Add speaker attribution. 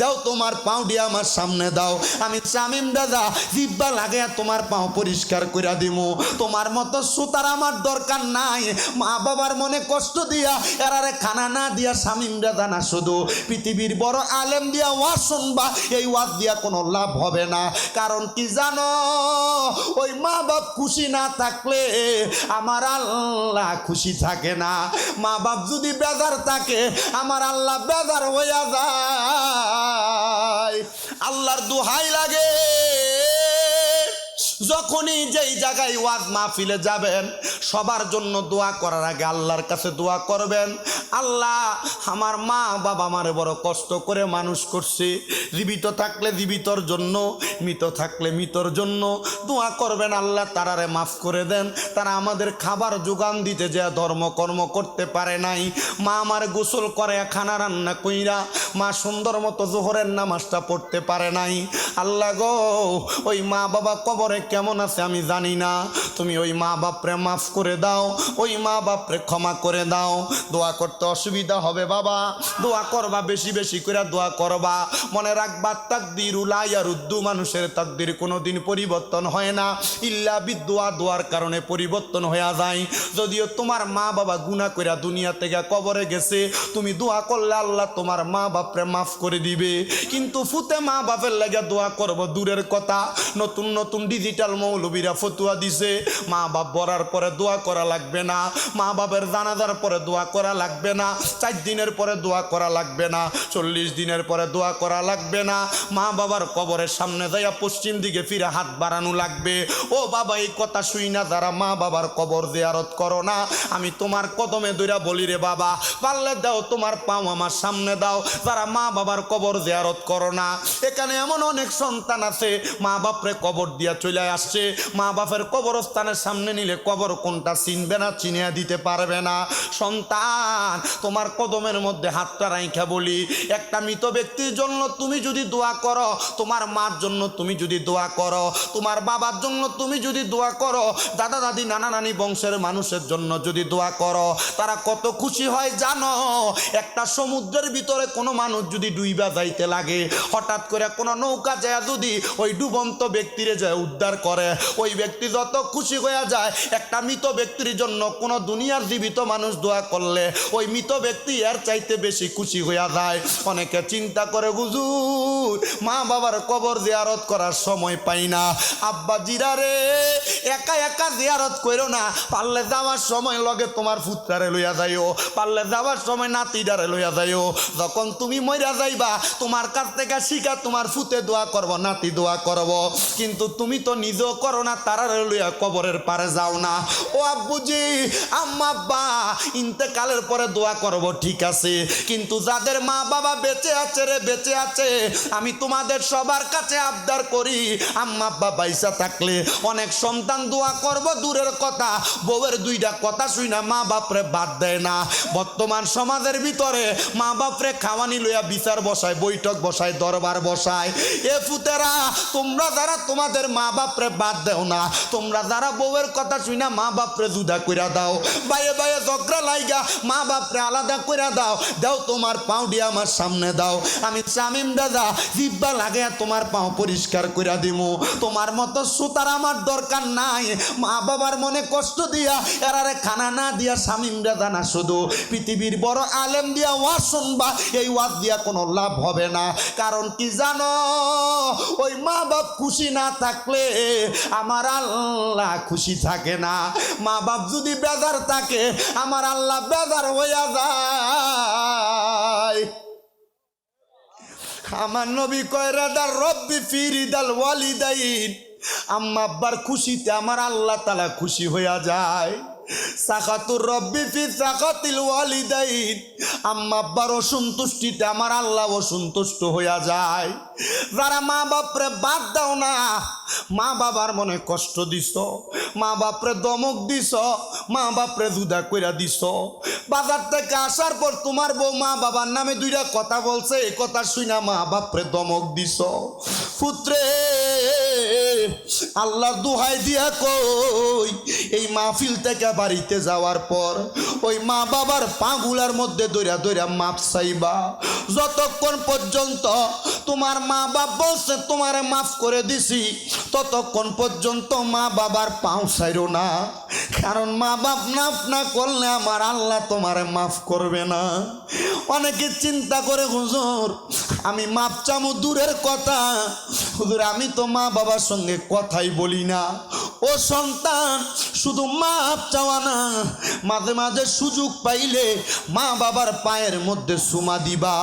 Speaker 1: দাও তোমার পাউডি আমার সামনে দাও। আমি চামিম দাদা, জিব্বা লাগে তোমার পাও পরিষ্কার করে দিমু। তোমার মতো সুতার আমার দরকার নাই। মা বাবার মনে কষ্ট দিয়া, এরারে খানা না দিয়া শামিম দাদা না শুধু। পৃথিবীর বড় আলেম দিয়া ওয়াজ শুনবা, এই ওয়াজ দিয়া কোনো লাভ হবে না। কারণ কি জানো, ওই মা বাপ খুশি না থাকলে আমার আল্লাহ খুশি থাকে না। মা বাপ যদি বেজার থাকে, আমার আল্লাহ বেজার হইয়া যায়। আল্লাহর দুহাই লাগে। যখনই যেই জায়গায় ওয়াজ মাহফিলে যাবেন, সবার জন্য দোয়া করার আগে আল্লাহর কাছে দোয়া করবেন। আল্লাহ, আমার মা বাবা আমারে বড় কষ্ট করে মানুষ করছে। জীবিত থাকলে জীবিতর জন্য, মৃত থাকলে মৃতর জন্য দোয়া করবেন। আল্লাহ তারারে মাফ করে দেন। তারা আমাদের খাবার যোগান দিতে যে ধর্মকর্ম করতে পারে নাই। মা আমার গোসল করে, খানা রান্না কইরা মা সুন্দর মতো জোহরের নামাজটা পড়তে পারে নাই। আল্লাহ গো, ওই মা বাবা কবরে কেমন আছে আমি জানি না। তুমি ওই মা বাপরে মাফ করে দাও, ওই মা বাপরে ক্ষমা করে দাও। দোয়া করতে অসুবিধা হবে বাবা। দোয়া করবা, বেশি বেশি করে দোয়া করবা। মনে রাখবা, তাকদির উলাইয়ার উদ্দু মানুষের তাকদির কোনোদিন পরিবর্তন হয় না। ইল্লা বিদুয়া দোয়ার কারণে পরিবর্তন হয়ে যায়। যদিও তোমার মা বাবা গুণা কইরা দুনিয়া থেকে কবরে গেছে, তুমি দোয়া করলে আল্লাহ তোমার মা বাপরে মাফ করে দিবে। কিন্তু ফুতে মা বাপের লাগে দোয়া করব দূরের কথা। নতুন নতুন ডিজিটাল মৌলবীরা ফতুয়া দিছে। মা বাপ বরার পরে দোয়া করা লাগবে না। মা বাপের জানাজার পরে দোয়া করা লাগবে না। চার দিনের পরে দোয়া করা লাগবে না। চল্লিশ দিনের পরে দোয়া করা লাগবে না। মা বাবার কবরের সামনে যাইয়া পশ্চিম দিকে ফিরে হাত বাড়ানো লাগবে। ও বাবা, এই কথা শুই না যারা মা বাবার কবর জিয়ারত করো না। আমি তোমার কদমে দইরা বলি রে বাবা, পারলে দাও তোমার পাও আমার সামনে দাও। যারা মা বাবার কবর জিয়ারত করো না। এখানে এমন অনেক সন্তান আছে, মা বাপরে কবর দিয়া চলে আসছে। মা বাপের কবরস্থানের সামনে নিলে কবর কোনটা চিনবে না, চিনিয়া দিতে পারবে না। সন্তান, তোমার কদমের মধ্যে হাতটা রাইখা বলি। একটা মৃত ব্যক্তির জন্য তুমি যদি দোয়া করো, তোমার মার জন্য তুমি যদি দোয়া করো, তোমার বাবার জন্য তুমি যদি দোয়া করো, দাদা, দাদি, নানা, নানি বংশের মানুষের জন্য যদি দোয়া করো, তারা কত খুশি হয় জানো? একটা সমুদ্রের ভিতরে কোনো মানুষ যদি ডুইবা যাইতে লাগে, হঠাৎ করে কোনো নৌকা যায় যদি, ওই ডুবন্ত ব্যক্তিরে যায় উদ্ধার করে। ওই ব্যক্তি যত খুশি হয়ে যায়, একটা মৃত ব্যক্তির জন্য কোনো দুনিয়ার জীবিত মানুষ দোয়া করলে ওই মৃত ব্যক্তি এর চাইতে বেশি খুশি হইয়া যায়। অনেকে চিন্তা করে, হুজুর, মা বাবার কবর জিয়ারত করার সময় পাই না। আব্বা জিরারে একা একা জিয়ারত করো না। পারলে যাওয়ার সময় লগে তোমার ফুতরারে লইয়া যাইও। পারলে যাওয়ার সময় নাতিডারে লইয়া যাইও। যখন তুমি মইরা যাইবা, তোমার কাছ থেকে শিখা তোমার ফুতে দোয়া করব, নাতি দোয়া করব। কিন্তু তুমি তো নিজেও করো না তারারে লইয়া কবরের পারে, যাও না। ও আব্বুজি, আম্মা আব্বা, ইন্তেকালের পরে দোয়া করব, ঠিক আছে। কিন্তু যাদের মা বাবা বেঁচে আছে রে, বেঁচে আছে, আমি তোমাদের সবার কাছে আবদার করি। আম্মা আব্বা বাইসা থাকলে অনেক সন্তান দোয়া করব, দূরের কথা। বউয়ের দুইটা কথা শুই না, মা বাপরে বাদ দেয় না। বর্তমান সমাজের ভিতরে মা বাপরে খাওয়ানি লইয়া বিচার বসায়, বৈঠক বসায়, দরবার বসায়। এ ফুতেরা, তোমরা যারা তোমাদের মা বাপরে বাদ দেও না। তোমরা যারা বউয়ের কথা শুই না মা বাপরে জুদা কইরা দাও। বাইয়ে বাইয়ে ঝগড়া লাইগা, মা বাপরে আলাদা কইরা দাও। দাও তোমার পাউডি আমার সামনে দাও। আমি চামিম দাদা জিব্বা লাগে তোমার পাও পরিষ্কার কইরা দিমু। তোমার মতো সুতার আমার দরকার নাই। মা বাবার মনে কষ্ট দিয়া, এরারে খানা না দিয়া শামিম দাদা না শুধু। পৃথিবীর বড় আলেম দিয়া ওয়াজ শুনবা, এই ওয়াজ দিয়া কোনো লাভ হবে না। কারণ কি জানো? ওই মা বাপ খুশি না থাকলে আমার আল্লাহ খুশি থাকে না। মা বাপ যদি বেজার থাকে, আমার আল্লাহ বেজার হইয়া যায়। আমার নবী কয়রাদার রব্বি ফিরিদাল ওয়ালিদাইন। আম্মা আব্বার খুশিতে আমার আল্লাহ তালা খুশি হইয়া যায়। সাকাতুর রব্বি ফি সাকাতিল ওয়ালিদাইন। আম্মা আব্বার অসন্তুষ্টিতে আমার আল্লাহ অসন্তুষ্ট হইয়া যায়। যারা মা বাপরে বাদ দাও না, মা বাবার মনে কষ্ট দিছ, মা বাপরে দমক দিছ, মা বাপরে জুদা কইরা দিছ। বাজার থেকে আসার পর তোমার বউ মা বাবার নামে দুইটা কথা বলছে, এই কথা শুই না মা বাপরে দমক দিছ। পুত্রে আল্লাহ দুহাই দিয়া কই, এই মাহফিল থেকে বাড়িতে যাওয়ার পর ওই মা বাবার পাগুলার মধ্যে দৈরা দৈরা মাপ চাইবা। যতক্ষণ পর্যন্ত তোমার মা বাপ বলছে, তোমারে মাফ করে দিছি, ততক্ষণ পর্যন্ত মা বাবার পাও ছাইরো না। কারণ মা বাপ মাফ না করলে আমার আল্লাহ তোমারে মাফ করবে না। অনেকে চিন্তা করে, হুজুর আমি মাপ চামু দূরের কথা। হুজুর, আমি তো মা বাবার সঙ্গে কথাই বলি না। ও সন্তান, শুধু মাপ চাওয়া না। মাঝে মাঝে সুযোগ পাইলে মা বাবার পায়ের মধ্যে সুমা দিবা।